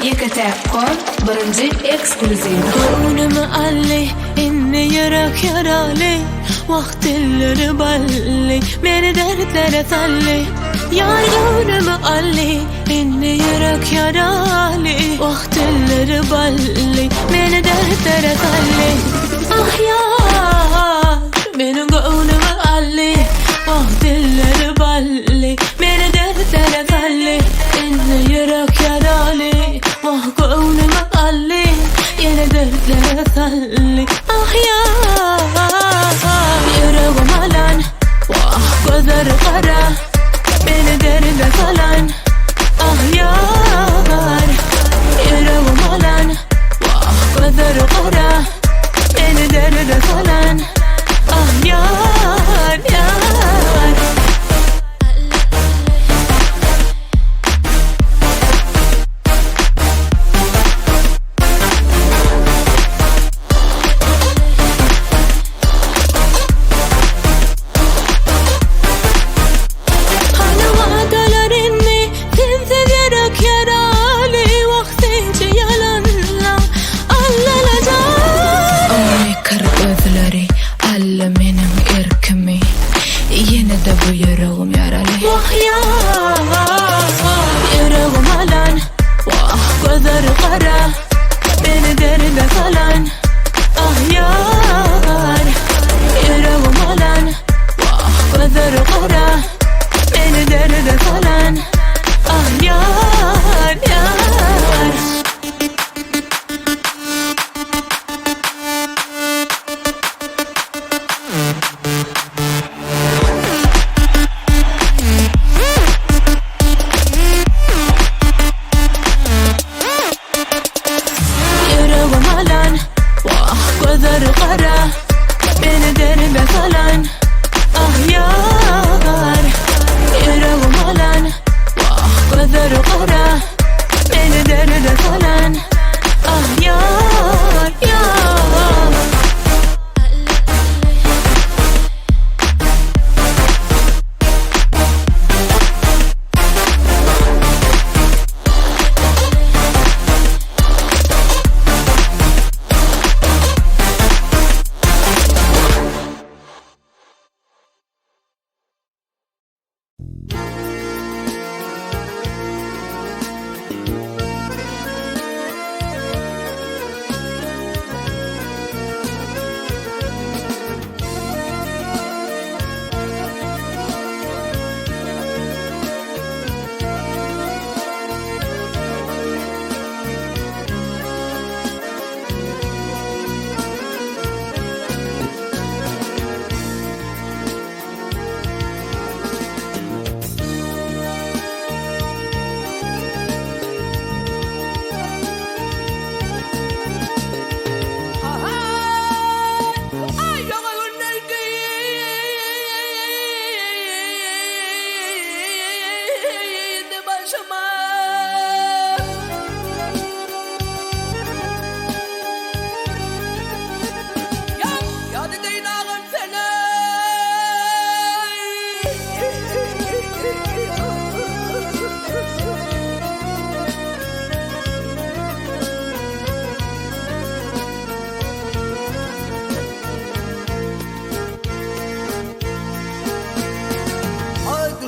YKT.com birinchi eksklyuziv Ko'nglim alli, inni yurak yarali Vaqtillari balli, meni dardlari salli Yar ko'nglim alli, inni yurak yarali Vaqtillari balli, meni dardlari salli Ah yar, meni ko'nglim alli Vaqtillari balli, لا خلي kara Beni kara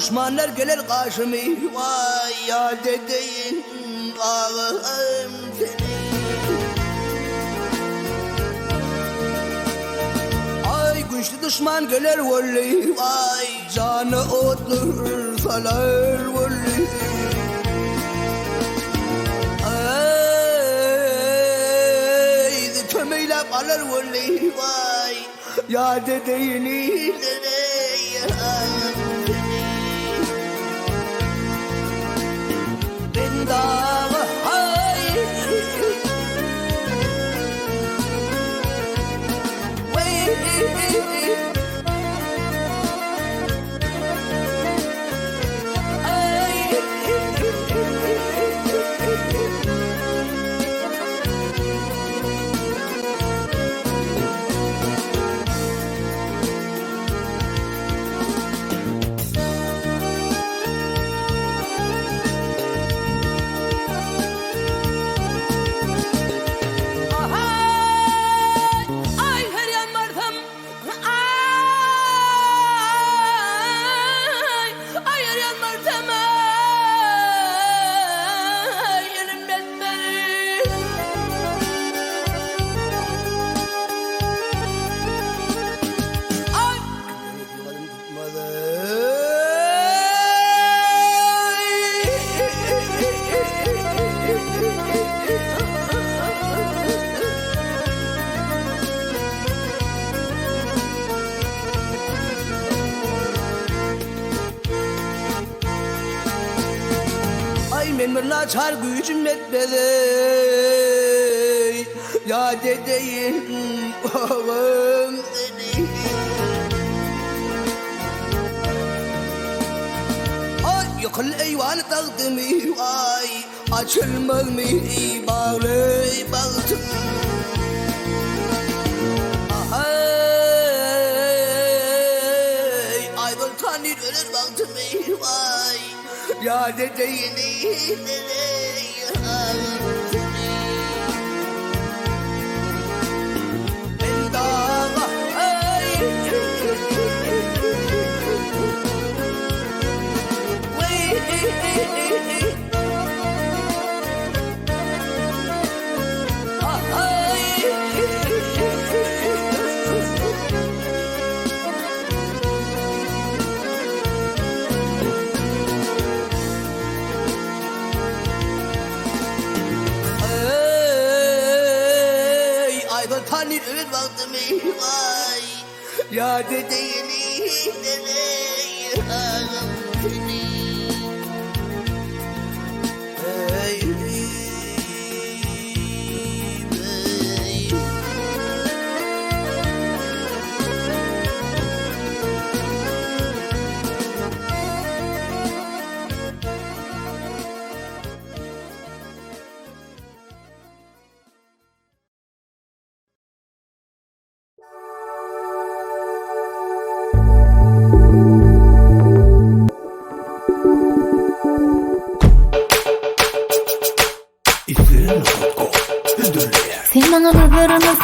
düşmanlar gelir karşıma Vay ya dedeyin ağım seni. Ay güçlü düşman gelir vallahi Vay canı otur salar vallahi Ay kömeyle kalır vallahi Vay ya dedeyini dedeyim naçar gücüm etmedi. Ya dedeyim oğlum seni Ay yıkıl eyvan takdimi vay Açılmaz mı bağlı baktım Ya dedeyini Ya dedeyini dedeyim Hey,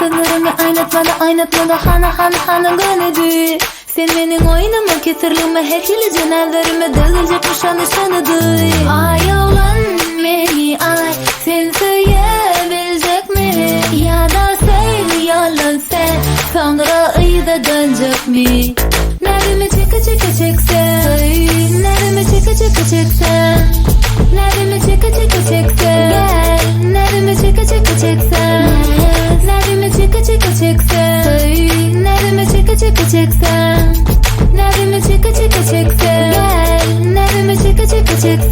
nazarını sınırını aynatmada aynatmada hana hana hana gönüdü Sen benim oyunumu ketirlime hekili cenellerime delice kuşanı sanıdı. Ay olan beni ay sen söyleyebilecek mi? Ya da söyle yalan sen sonra iyi de dönecek mi? Nereme çeke çeke çeke çeksen magic